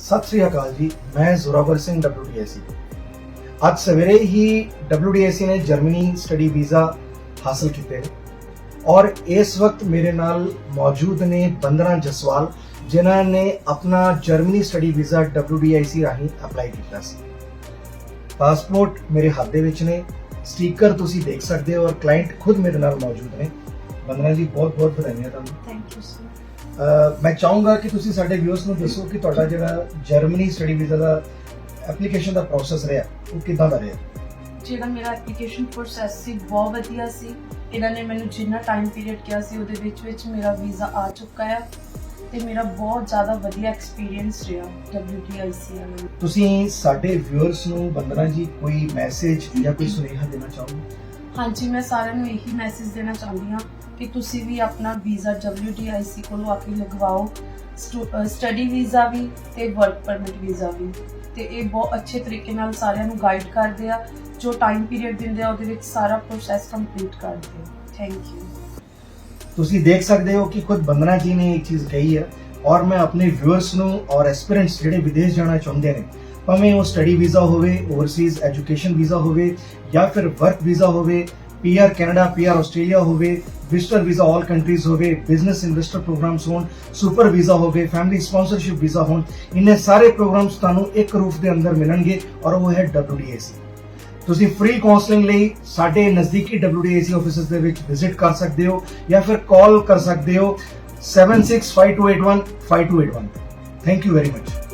ਸਤਿ ਸ੍ਰੀ ਅਕਾਲ ਜੀ, ਮੈਂ ਜ਼ੋਰਾਵਰ ਸਿੰਘ WDSC ਅੱਜ ਸਵੇਰੇ ਹੀ WDSC ਨੇ ਜਰਮਨੀ ਸਟੱਡੀ ਵੀਜ਼ਾ ਹਾਸਲ ਕੀਤੇ ਨੇ ਔਰ ਇਸ ਵਕਤ ਮੇਰੇ ਨਾਲ ਮੌਜੂਦ ਨੇ ਬੰਦਨਾ ਜਸਵਾਲ, ਜਿਨ੍ਹਾਂ ਨੇ ਆਪਣਾ ਜਰਮਨੀ ਸਟੱਡੀ ਵੀਜ਼ਾ WDIC ਰਾਹੀਂ ਅਪਲਾਈ ਕੀਤਾ ਸੀ। ਪਾਸਪੋਰਟ ਮੇਰੇ ਹੱਥ ਦੇ ਵਿੱਚ ਨੇ ਸਟicker ਤੁਸੀਂ ਦੇਖ ਸਕਦੇ ਹੋ ਔਰ ਕਲਾਇੰਟ ਖੁਦ ਮੇਰੇ ਨਾਲ ਮੌਜੂਦ ਨੇ। ਬੰਦਨਾ ਜੀ ਬਹੁਤ ਬਹੁਤ ਵਧਾਈਆਂ ਤੁਹਾਨੂੰ। ਥੈਂਕ ਯੂ ਸਰ ਮੈਂ ਚਾਹੂੰਗਾ ਕਿ ਤੁਸੀਂ ਸਾਡੇ ਵਿਊਅਰਸ ਨੂੰ ਦੱਸੋ ਕਿ ਤੁਹਾਡਾ ਜਿਹੜਾ ਜਰਮਨੀ ਸਟੱਡੀ ਵੀਜ਼ਾ ਦਾ ਐਪਲੀਕੇਸ਼ਨ ਦਾ ਪ੍ਰੋਸੈਸ ਰਿਹਾ ਉਹ ਕਿਦਾਂ ਦਾ ਰਿਹਾ? ਜਿਹੜਾ ਮੇਰਾ ਐਪਲੀਕੇਸ਼ਨ ਪ੍ਰੋਸੈਸ ਸੀ ਬਹੁਤ ਵਧੀਆ ਸੀ। ਇਹਨਾਂ ਨੇ ਮੈਨੂੰ ਜਿੰਨਾ ਟਾਈਮ ਪੀਰੀਅਡ ਕਿਹਾ ਸੀ ਉਹਦੇ ਵਿੱਚ ਵਿੱਚ ਮੇਰਾ ਵੀਜ਼ਾ ਆ ਚੁੱਕਾ ਹੈ ਤੇ ਮੇਰਾ ਬਹੁਤ ਜ਼ਿਆਦਾ ਵਧੀਆ ਐਕਸਪੀਰੀਅੰਸ ਰਿਹਾ WTIC ਵਾਲੇ ਨਾਲ। ਤੁਸੀਂ ਸਾਡੇ ਵਿਊਅਰਸ ਨੂੰ ਬੰਦਨਾ ਜੀ ਕੋਈ ਮੈਸੇਜ ਜਾਂ ਕੋਈ ਸੁਨੇਹਾ ਦੇਣਾ ਚਾਹੋਗੇ? ਹਾਂਜੀ ਮੈਂ ਸਾਰਿਆਂ ਨੂੰ ਇਹੀ ਮੈਸੇਜ ਦੇਣਾ ਚਾਹੁੰਦੀ ਹਾਂ ਕਿ ਤੁਸੀਂ ਵੀ ਆਪਣਾ ਵੀਜ਼ਾ WTIC ਕੋਲੋਂ ਆ ਕੇ ਲਗਵਾਓ ਸਟੱਡੀ ਵੀਜ਼ਾ ਵੀ ਤੇ ਵਰਕ ਪਰਮਿਟ ਵੀਜ਼ਾ ਵੀ। ਤੇ ਇਹ ਬਹੁਤ ਅੱਛੇ ਤਰੀਕੇ ਨਾਲ ਸਾਰਿਆਂ ਨੂੰ ਗਾਈਡ ਕਰਦੇ ਆ, ਜੋ ਟਾਈਮ ਪੀਰੀਅਡ ਦਿੰਦੇ ਆ, ਉਹਦੇ ਵਿੱਚ ਸਾਰਾ ਪ੍ਰੋਸੈਸ ਕੰਪਲੀਟ ਕਰਦੇ ਥੈਂਕ ਯੂ ਤੁਸੀਂ ਦੇਖ ਸਕਦੇ ਹੋ ਕਿ ਖੁਦ ਬੰਦਨਾ ਜੀ ਨੇ ਇਹ ਚੀਜ਼ ਕਹੀ ਹੈ ਔਰ ਮੈਂ ਆਪਣੇ ਵਿਊਅਰਸ ਨੂੰ ਔਰ ਐਸਪੀਰੈਂਟਸ ਜਿਹੜੇ ਵਿਦੇਸ਼ ਜਾਣਾ ਚਾਹੁੰਦੇ ਨੇ, ਭਾਵੇਂ ਉਹ ਸਟੱਡੀ ਵੀਜ਼ਾ ਹੋਵੇ ਓਵਰਸੀਜ਼ ਐਜੂਕੇਸ਼ਨ ਵੀਜ਼ਾ ਹੋਵੇ ਜਾਂ ਫਿਰ ਵਰਕ ਵੀਜ਼ਾ ਹੋਵੇ ਪੀਆਰ ਕੈਨੇਡਾ ਪੀਆਰ ਆਸਟ੍ਰੇਲੀਆ ਹੋਵੇ ਵਿਜ਼ਟਰ ਵੀਜ਼ਾ ਆਲ ਕੰਟਰੀਜ਼ ਹੋਵੇ ਬਿਜ਼ਨਸ ਇਨਵੈਸਟਰ ਪ੍ਰੋਗਰਾਮਸ ਹੋਣ ਸੁਪਰ ਵੀਜ਼ਾ ਹੋਵੇ ਫੈਮਿਲੀ ਸਪਾਂਸਰਸ਼ਿਪ ਵੀਜ਼ਾ ਹੋਣ ਇਹਨੇ ਸਾਰੇ ਪ੍ਰੋਗਰਾਮਸ ਤੁਹਾਨੂੰ ਇੱਕ ਰੂਫ ਦੇ ਅੰਦਰ ਮਿਲਣਗੇ ਔਰ ਉਹ ਹੈ WDAC ਤੁਸੀਂ ਫ੍ਰੀ ਕਾਉਂਸਲਿੰਗ ਲਈ ਸਾਡੇ ਨਜ਼ਦੀਕੀ WDAC ਆਫਿਸਿਸ ਦੇ ਵਿੱਚ ਵਿਜ਼ਿਟ ਕਰ ਸਕਦੇ ਹੋ ਜਾਂ ਫਿਰ ਕਾਲ ਕਰ ਸਕਦੇ ਹੋ 7652815281 ਥੈਂਕ ਯੂ ਵੈਰੀ ਮਚ